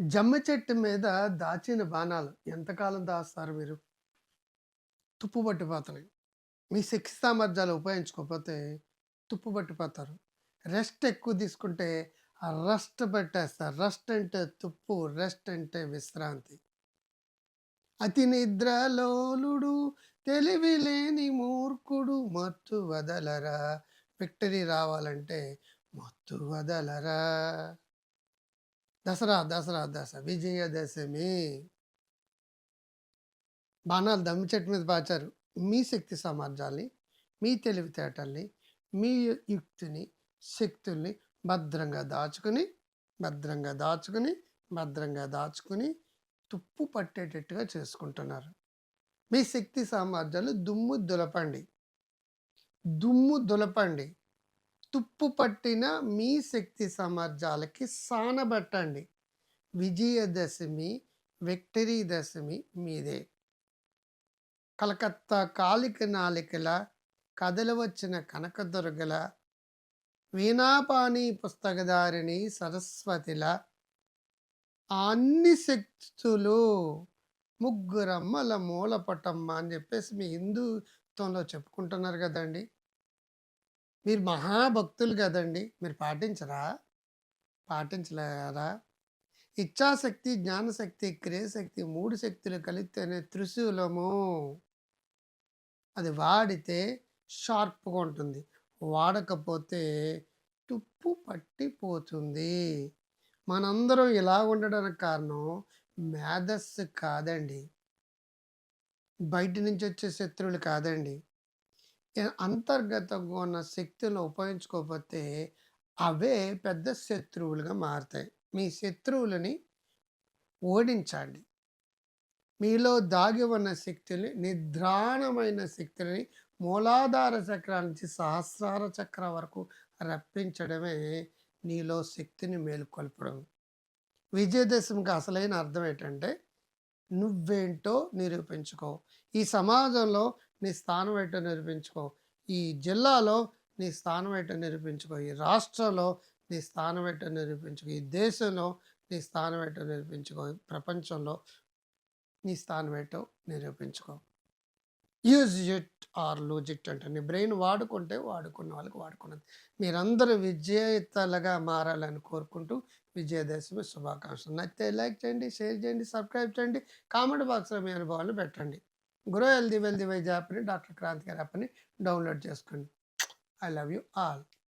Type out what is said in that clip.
జమ్మి చెట్టు మీద దాచిన బాణాలు ఎంతకాలం దాస్తారు మీరు? తుప్పు పట్టిపోతున్నాయి. మీ శక్తి సామర్థ్యాలు ఉపయోగించుకోకపోతే తుప్పు పట్టిపోతారు. రెస్ట్ ఎక్కువ తీసుకుంటే ఆ రస్ట్ పట్టేస్తారు. రస్ట్ అంటే తుప్పు, రెస్ట్ అంటే విశ్రాంతి. అతి నిద్రలోలుడు తెలివిలేని మూర్ఖుడు మత్తు వదలరా. విక్టరీ రావాలంటే మత్తు వదలరా. దసరా, దసరా, దశ విజయదశమి. బాణాలు దమ్మి చెట్టు మీద పాచారు. మీ శక్తి సామర్థ్యాల్ని, మీ తెలివితేటల్ని, మీ యుక్తిని, శక్తుల్ని భద్రంగా దాచుకొని, భద్రంగా దాచుకుని భద్రంగా దాచుకుని తుప్పు పట్టేటట్టుగా చేసుకుంటున్నారు. మీ శక్తి సామర్థ్యాలు దుమ్ము దులపండి. దుమ్ము దులపండి. తుప్పు పట్టిన మీ శక్తి సామర్థ్యాలకి సానబట్టండి. విజయదశమి, విక్టరీ దశమి మీదే. కలకత్తా కాలిక నాలికల, కదలవచ్చిన కనకదుర్గల, వీణాపాణి పుస్తకధారిణి సరస్వతిల, అన్ని శక్తులు ముగ్గురమ్మల మూలపటమ్మ అని చెప్పేసి మీ హిందూత్వంలో చెప్పుకుంటున్నారు కదండి. మీరు మహాభక్తులు కదండి. మీరు పాటించరా? పాటించలేరా? ఇచ్ఛాశక్తి, జ్ఞానశక్తి, క్రియశక్తి మూడు శక్తులు కలిస్తేనే త్రిశూలము. అది వాడితే షార్ప్‌గా ఉంటుంది. వాడకపోతే తుప్పు పట్టిపోతుంది. మనందరం ఇలా ఉండడానికి కారణం మేధస్సు కాదండి. బయట నుంచి వచ్చే శత్రువులు కాదండి. అంతర్గతంగా ఉన్న శక్తులను ఉపయోగించుకోకపోతే అవే పెద్ద శత్రువులుగా మారుతాయి మీ శత్రువులని ఓడించండి. మీలో దాగి ఉన్న శక్తుల్ని నిద్రాణమైన శక్తులని మూలాధార చక్రాల నుంచి సహస్రార చక్రం వరకు రప్పించడమే నీలో శక్తిని మేలుకొల్పడం. విజయదశమికి అసలైన అర్థం ఏంటంటే నువ్వేంటో నిరూపించుకో. ఈ సమాజంలో నీ స్థానం ఏంటో నిరూపించుకో. ఈ జిల్లాలో నీ స్థానం ఏంటో నిరూపించుకో. ఈ రాష్ట్రంలో నీ స్థానం ఏంటో నిరూపించుకో. ఈ దేశంలో నీ స్థానం ఏంటో నిరూపించుకో. ప్రపంచంలో నీ స్థానం ఏంటో నిరూపించుకో. Use it or lose it అంటే నీ బ్రెయిన్ వాడుకుంటే వాడుకున్న వాళ్ళకి వాడుకున్నది. మీరందరూ విజేతలుగా మారాలని కోరుకుంటూ విజయదశమి శుభాకాంక్షలు. నచ్చితే లైక్ చేయండి, షేర్ చేయండి, సబ్స్క్రైబ్ చేయండి. కామెంట్ బాక్స్‌లో మీ అనుభవాలు పెట్టండి. గ్రో హెల్దీ వెల్దీ వైజ్ యాప్‌ని డాక్టర్ క్రాంతి గారి యాప్‌ని డౌన్‌లోడ్ చేసుకోండి. I love you all.